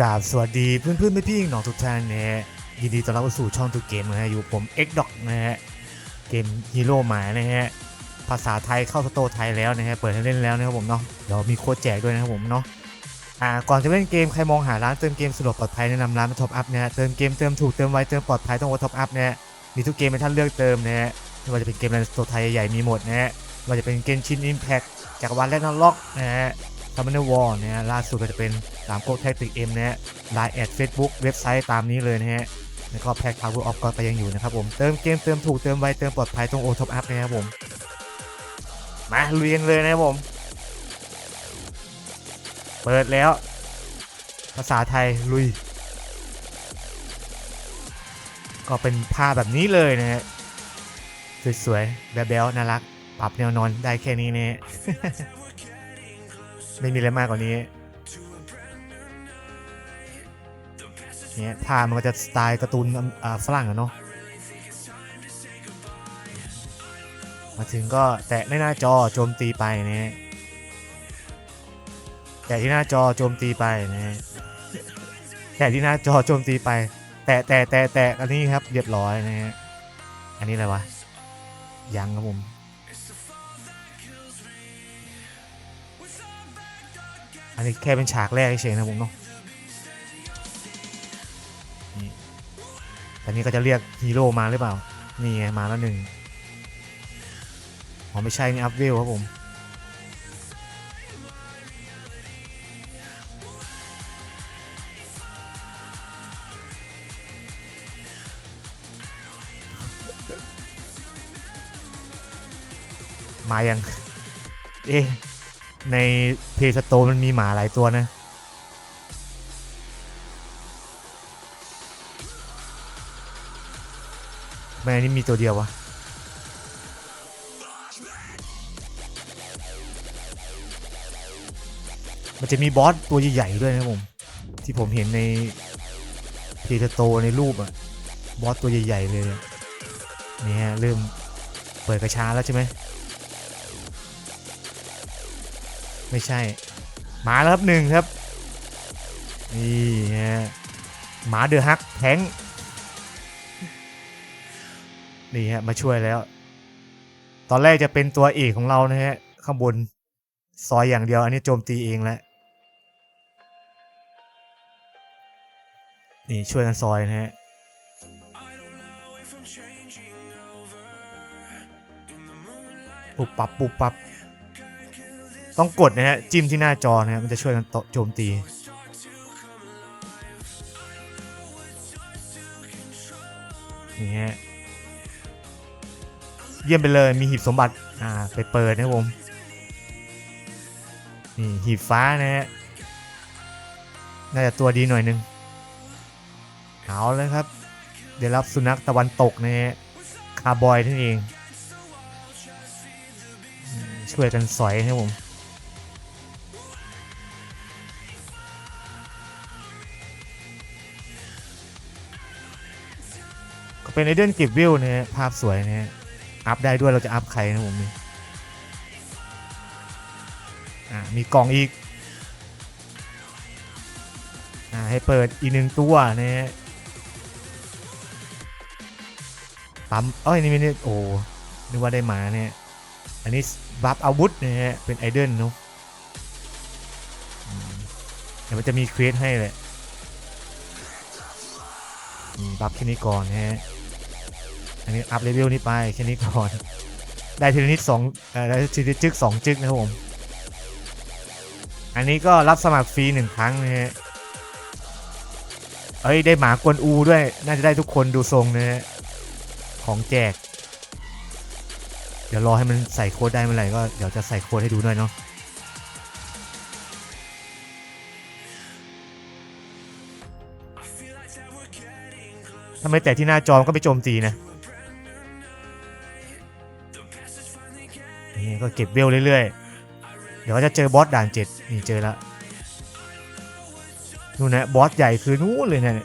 กราบสวัสดีเพื่อนเพื่อนพี่ๆน้องทุกท่านนะฮะยินดีต้อนรับสู่ช่องตูเกมนะฮะอยู่ผม X d o c นะฮะเกมฮีโร่หมานะฮะภาษาไทยเข้าสโตไทยแล้วนะฮะเปิดให้เล่นแล้วนะครับผมเนาะเดี๋ยวมีโค้ดแจกด้วยนะครับผมเนาะอ่าก่อนจะเล่นเกมใครมองหาร้านเติมเกมสะดวกปลอดภัยแนะนำร้านมาท็อปอัพนะฮะเติมเกมเติมถูกเติมไวเติมปลอดภัยต้องว่าท็อปอัพนะฮะมีทุกเกมให้ท่านเลือกเติมนะฮะไม่ว่าจะเป็นเกมในสโตไทยใหญ่ๆมีหมดนะฮะไม่ว่าจะเป็นเกมชินอิมแพคจักรวาลและนล็อกนะฮะ ทำมันในวอลนะฮะล่าสุดก็จะเป็นสามโกแท็กติกเอ็มนะฮะไลน์แอดเฟซบุ๊กเว็บไซต์ตามนี้เลยนะฮะแล้วก็แพ็คทาวเวอร์ออฟก็ยังอยู่นะครับผม เติมเกมเติมถูกเติมไวเติมปลอดภัยต้องโอท็อปอัพนะครับผม มาลุยกันเลยนะครับผม เปิดแล้ว ภาษาไทยลุย ก็เป็นภาพแบบนี้เลยนะฮะสวยๆแบบแบ๊วๆน่ารัก ปรับแนวนอนได้แค่นี้เนะฮะ ไม่มีอะไรมากกว่านี้เนี่ยภามันก็จะสไตล์การ์ตูนอ่าฝรั่งอะเนาะมาถึงก็แตะในหน้าจอโจมตีไปนะฮะแตะที่หน้าจอโจมตีไปนะฮะแตะที่หน้าจอโจมตีไป แตะแตะแตะแตะอันนี้ครับเรียบร้อยนะฮะอันนี้อะไรวะยังครับผม อันนี้แค่เป็นฉากแรกเฉยนะผมเนาะนี่แต่นี้ก็จะเรียกฮีโร่มาหรือเปล่า นี่ไงมาแล้วหนึ่งอ๋อไม่ใช่นี่อัพเวลครับผมมายัง เอ๊ะ ในเพจสโตมันมีหมาหลายตัวนะทำไมอันนี้มีตัวเดียววะ มันจะมีบอสตัวใหญ่ๆด้วยนะผม ที่ผมเห็นในเพจสโตในรูปอะบอสตัวใหญ่ๆเลยอะนี่ฮะเริ่มเปิดกระชาแล้วใช่ไหม ไม่ใช่ มาแล้วครับหนึ่งครับ นี่ฮะหมาเดือฮักแทงนี่ฮะมาช่วยแล้ว ตอนแรกจะเป็นตัวเอกของเรานะฮะ ข้างบนซอยอย่างเดียวอันนี้โจมตีเองแล้วนี่ช่วยกันซอยนะฮะปุบปับปุบปับ ต้องกดนะฮะจิ้มที่หน้าจอนะฮะมันจะช่วยกันโจมตี นี่ฮะ เยี่ยมไปเลยมีหีบสมบัติ อ่า ไปเปิดนะผม นี่หีบฟ้านะฮะ น่าจะตัวดีหน่อยนึง เอาเลยครับ เดี๋ยวรับสุนัขตะวันตกนะฮะ คาร์บอยนั่นเองช่วยกันสอยให้ผม เป็นไอเดนก็บวิวนะฮะภาพสวยเนะฮะอัพได้ด้วยเราจะอัพใครนะผมนี่อ่ามีกล่องอีกอ่าให้เปิดอีกหนึ่งตัวเนะฮะปั๊มเอ้ยนี่ม่นี่โอ้นึกว่าได้หมาเนี่ยอันนี้บัฟอาวุธเนะฮะเป็นไอเดนเนาะเดี๋ยวมันจะมีเควสให้เลยบัฟแค่นี้ก่อนนะฮะ อันนี้อัพเลเวลนี้ไปแค่นี้ก่อน ได้ทีนิดสองได้ทีละจึกสองจึกนะครับผม อันนี้ก็รับสมัครฟรีหนึ่งครั้งนะฮะเอ้ย ได้หมากวนอูด้วย น่าจะได้ทุกคนดูทรงนะฮะ ของแจก เดี๋ยวรอให้มันใส่โค้ดได้เมื่อไหร่ก็เดี๋ยวจะใส่โค้ดให้ดูหน่อยเนาะทำไมแต่ที่หน้าจอมันก็ไปโจมตีนะ นี่ก็เก็บเวลเรื่อยๆ เดี๋ยวก็จะเจอบอสด่านเจ็ดนี่เจอแล้วนู่นนะบอสใหญ่คือนู้นเลยนะเนี่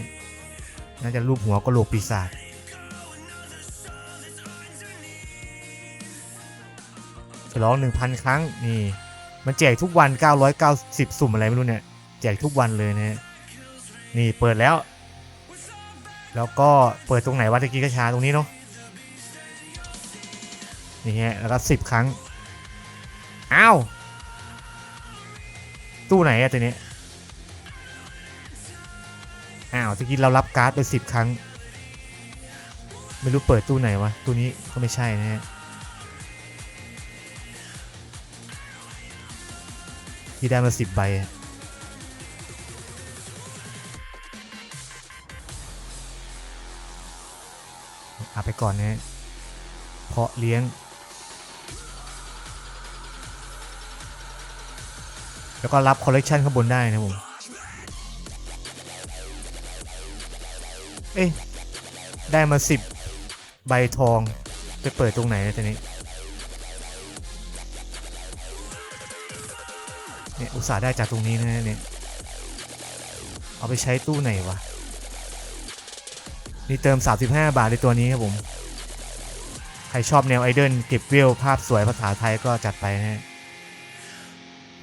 ยน่าจะรูปหัวก็โหลกปีศาจฉลอง 1,000 ครั้งนี่มันแจกทุกวัน 990 สุ่มอะไรไม่รู้เนี่ย แจกทุกวันเลยนะฮะนี่เปิดแล้ว แล้วก็เปิดตรงไหนวะตะกี้กระชาตรงนี้เนาะ นี่ฮะแล้วก็สิบครั้ง อ้าว ตู้ไหนอะตัวนี้ อ้าวตะกี้เรารับการ์ดไปสิบครั้ง ไม่รู้เปิดตู้ไหนวะ ตู้นี้ก็ไม่ใช่นะฮะที่ได้มาสิบใบอะเอาไปก่อนนะฮะเพาะเลี้ยง แล้วก็รับคอลเลกชันข้างบนได้นะผม เอ๊ะ ได้มาสิบใบทอง ไปเปิดตรงไหนนะทีนี้ เนี่ย อุตส่าห์ได้จากตรงนี้นะเนี่ย เอาไปใช้ตู้ไหนวะ นี่เติม 35 บาทในตัวนี้ครับผม ใครชอบแนวไอเดิลเก็บเวลภาพสวยภาษาไทยก็จัดไปนะฮะ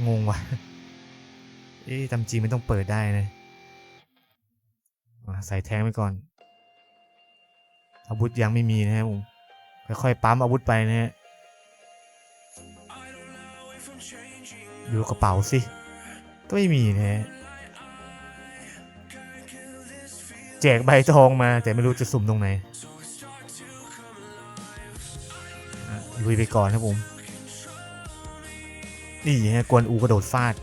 งงวะ เอ๊ะตามจริงไม่ต้องเปิดได้นะใส่แทงไปก่อน อาวุธยังไม่มีนะครับผม ค่อยๆปั๊มอาวุธไปนะฮะ ดูกระเป๋าสิ ก็ไม่มีนะฮะ แจกใบทองมาแต่ไม่รู้จะสุ่มตรงไหนลุยไปก่อนครับผม นี่ฮะกวนอูกระโดดฟาด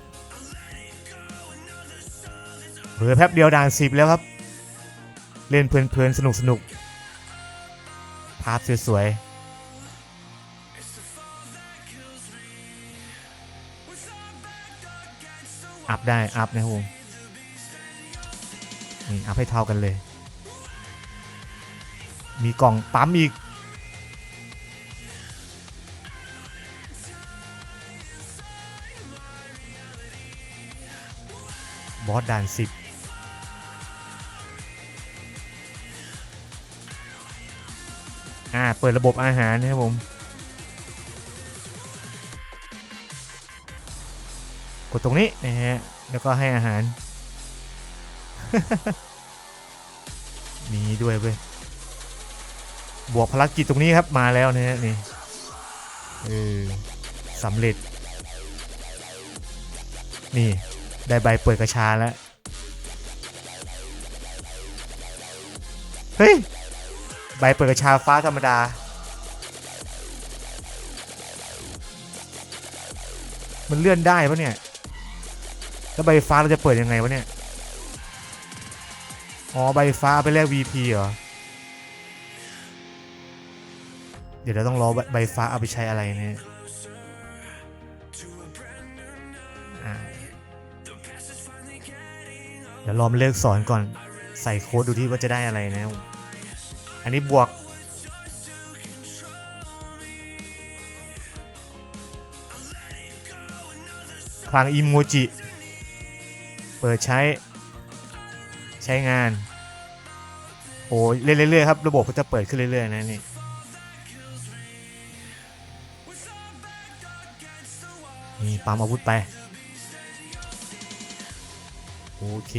เหลือแป๊บเดียวด่านสิบแล้วครับ เล่นเพลินเพลินสนุกสนุกภาพสวยๆ อัพได้ อัพนะฮงนี่อัพให้เท่ากันเลย มีกล่องปั๊มอีกบอสด่าน10 เปิดระบบอาหารนะครับผมกดตรงนี้นะฮะแล้วก็ให้อาหาร มีด้วยเว้ยบวกภารกิจตรงนี้ครับมาแล้วนะฮะนี่เออสำเร็จ นี่ได้ใบเปิดกระชาแล้ว เฮ้ย ใบเปิดกระชาฟ้าธรรมดา มันเลื่อนได้ปะเนี่ย แล้วใบฟ้าเราจะเปิดยังไงวะเนี่ย อ๋อ ใบฟ้าเอาไปแลก VP เหรอ เดี๋ยวเราต้องรอใบใบฟ้าเอาไปใช้อะไรเนี่ยเดี๋ยวรอมเลิกสอนก่อน ใส่โค้ดดูที่ว่าจะได้อะไรนะ อันนี้บวก พลังอิโมจิ เปิดใช้ ใช้งาน โอ้ยเรื่อยๆครับ ระบบก็จะเปิดขึ้นเรื่อยๆนะนี่นี่ปั๊มอาวุธไป โอเค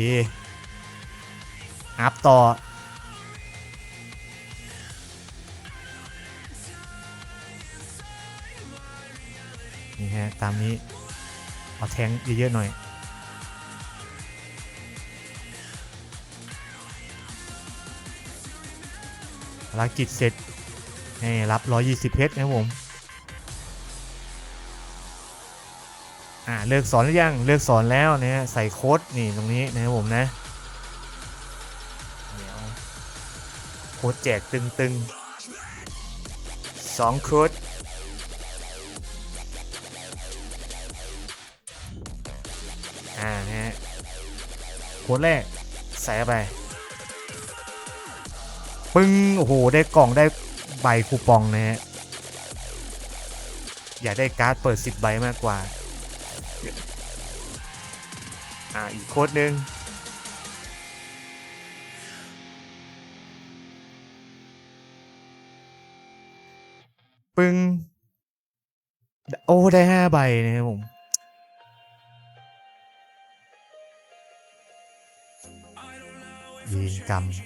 อัพต่อ นี่ฮะ ตามนี้ เอาแทงเยอะๆหน่อย ภารกิจเสร็จให้รับ 120 เพชรนะครับผม อ่า เลิกสอนหรือยัง เลิกสอนแล้วนะฮะ ใส่โค้ดนี่ตรงนี้นะครับผมนะเดี๋ยวโค้ดแจกตึงๆสองโค้ด โค้ดแรกใส่ไป ปึ้ง โอ้โห ได้กล่องได้ใบคูปองนะฮะ อยากได้การ์ดเปิด 10 ใบมากกว่า อ่า อีกโค้ดหนึ่งปึ้ง โอ้ ได้ 5 ใบนะครับผม เวีกรรมนี่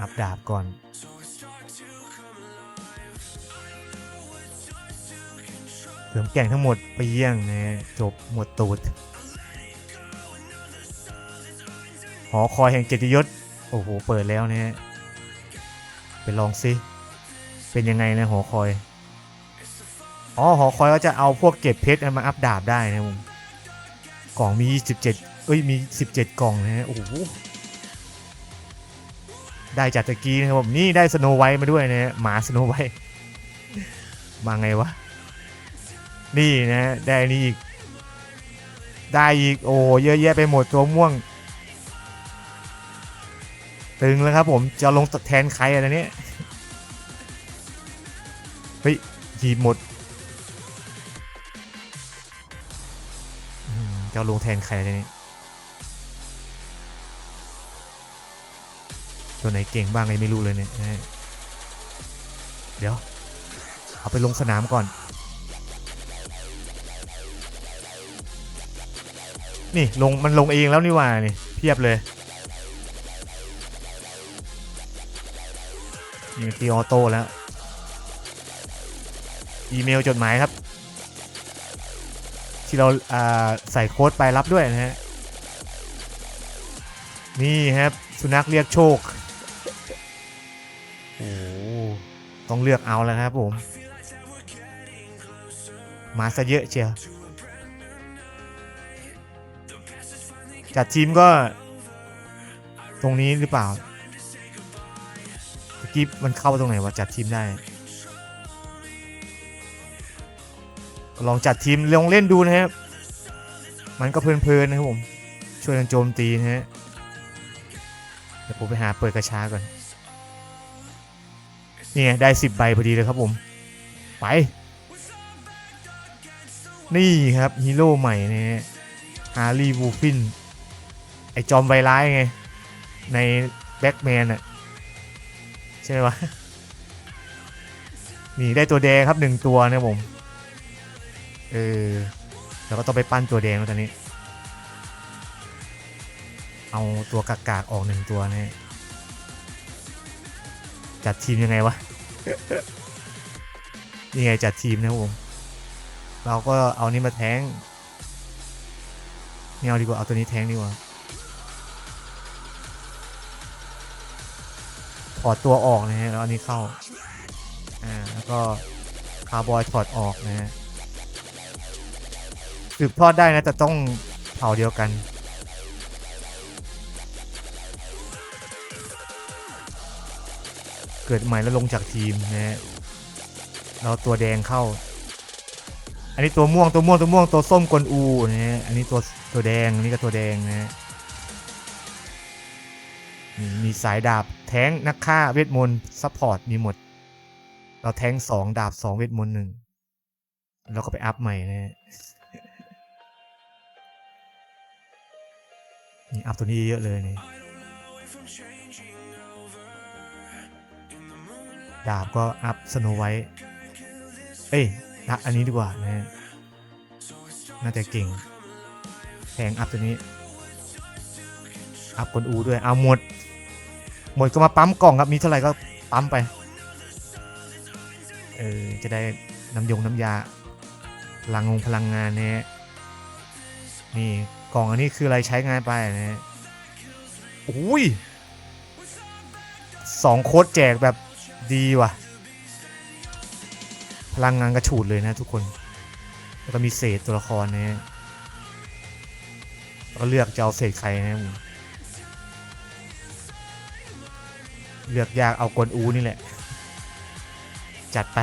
อัพดาบก่อนเสริมแก่งทั้งหมดไปเยี่ยงนะฮะจบหมดตูด หอคอยแห่งเกียรติยศ โอ้โห เปิดแล้วนะฮะไปลองซิ เป็นยังไงนะหอคอย อ๋อหอคอยก็จะเอาพวกเก็บเพชรมาอัพดาบได้นะผมกล่องมี27เอ้ยมี 17 กล่องนะฮะโอ้โหได้จากตะกี้นะครับผมนี่ได้สโนไวท์มาด้วยนะฮะหมาสโนไวท์มาไงวะ นี่นะ ได้นนี่อีก ได้อีกโอ้เยอะแยะไปหมดตัวม่วง ตึงแล้วครับผมจะลงแทนใครอะไรเนี้ยเฮ้ยหีบหมด จะลงแทนใครเนี้ยตัวไหนเก่งบ้างเลยไม่รู้เลยเนี่ยเดี๋ยว เอาไปลงสนามก่อน นี่ลงมันลงเองแล้วนี่ว่านี่เพียบเลยนี่ตีออโต้แล้ว อีเมลจดหมายครับ ที่เราอ่าใส่โค้ดไปรับด้วยนะฮะ นี่ครับ สุนัขเรียกโชค โอ้ต้องเลือกเอาแล้วครับผม มาซะเยอะเชียวจัดทีมก็ ตรงนี้หรือเปล่าตะกี้มันเข้าตรงไหนวะจัดทีมได้ ลองจัดทีมลองเล่นดูนะครับ มันก็เพลินๆนะครับผม ช่วยกันโจมตีนะฮะ เดี๋ยวผมไปหาเปิดกระชาก่อน นี่ไงได้สิบใบพอดีเลยครับผม ไป นี่ครับฮีโร่ใหม่นะฮะฮาร์ลีวูฟิน ไอจอมไวร้ายไง ในแบ็กแมนอะใช่ไหมวะ นี่ได้ตัวแดงครับหนึ่งตัวนะผม เออแล้วก็ต้องไปปั้นตัวแดงแล้วตอนนี้ เอาตัวกากากออกหนึ่งตัวนะฮะจัดทีมยังไงวะนี่ไงจัดทีมนะผม เราก็เอานี่มาแทงไม่เอาดีกว่าเอาตัวนี้แทงดีกว่าถอดตัวออกนะฮะแล้วอันนี้เข้า อ่า แล้วก็คาร์บอยถอดออกนะฮะ สืบทอดได้นะแต่ต้องเผ่าเดียวกัน เกิดใหม่แล้วลงจากทีมนะฮะเราตัวแดงเข้า อันนี้ตัวม่วงตัวม่วงตัวม่วงตัวส้มกวนอูนะฮะอันนี้ตัวตัวแดงอันนี้ก็ตัวแดงนะฮะมีสายดาบแท้งนักฆ่าเวทมนต์ซัพพอร์ตมีหมด เราแท้งสองดาบสองเวทมนต์หนึ่งแล้วก็ไปอัพใหม่นะฮะ นี่อัพตัวนี้เยอะเลยนี่ดาบก็อัพสโนไวท์เอ้ยนะอันนี้ดีกว่านะน่าจะเก่งแทงอัพตัวนี้ อัพกลอูด้วย เอาหมด หมดก็มาปั๊มกล่องครับ มีเท่าไหร่ก็ปั๊มไป เออ จะได้น้ำยงน้ำยาพลังงงพลังงานเนี่ยนี่ กล่องอันนี้คืออะไรใช้งานไปนะฮะโอ้ยสองโค้ดแจกแบบดีว่ะ พลังงานกระฉูดเลยนะทุกคน แล้วก็มีเศษตัวละครนะฮะแล้วก็เลือกจะเอาเศษใครนะผมเลือกยากเอากวนอูนี่แหละ จัดไป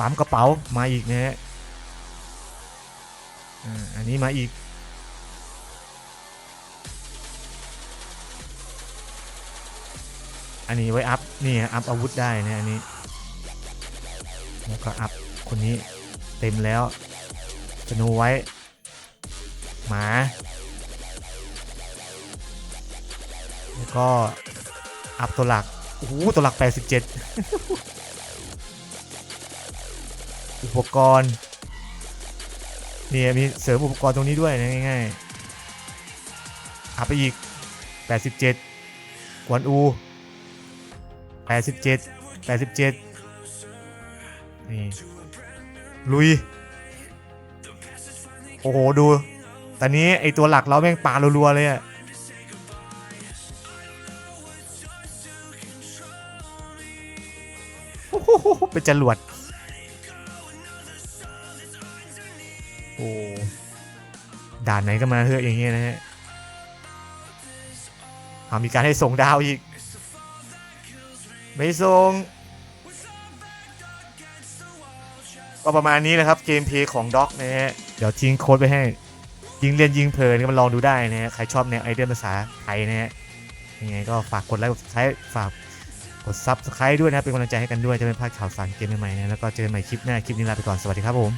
ปั๊มกระเป๋ามาอีกนะฮะอันนี้มาอีก อันนี้ไว้อัพนี่ฮะอัพอาวุธได้นะอันนี้ แล้วก็อัพคนนี้เต็มแล้วสโนไว้ หมา แล้วก็อัพตัวหลักโอ้โหตัวหลัก 87 อุปกรณ์เนี่ยมีเสริมอุปกรณ์ตรงนี้ด้วยนะง่ายๆอัพไปอีก 87กวนอู 87 87 นี่ ลุย โอ้โห ดู ตอนนี้ไอตัวหลักเราแม่งปารัวๆเลยอะโหเป็นจรวด อ้ด่านไหนก็มาเถอะอย่างเงี้ยนะฮะเอามีการให้ส่งดาวอีก ไม่ส่งก็ประมาณนี้แหละครับเกมเพลย์ของด็อกนะฮะเดี๋ยวทิ้งโค้ดไปให้ ยิงเรียนยิงเพลินก็มาลองดูได้นะฮะใครชอบแนวไอเดียภาษาไทยนะฮะยังไงก็ฝากกดไลค์กดซับสไครต์ฝากกดซับสไครต์ด้วยนะเป็นกำลังใจให้กันด้วยจะไม่พลาดข่าวสารเกมใหม่ๆนะแล้วก็เจอกันใหม่คลิปหน้าคลิปนี้ลาไปก่อนสวัสดีครับผม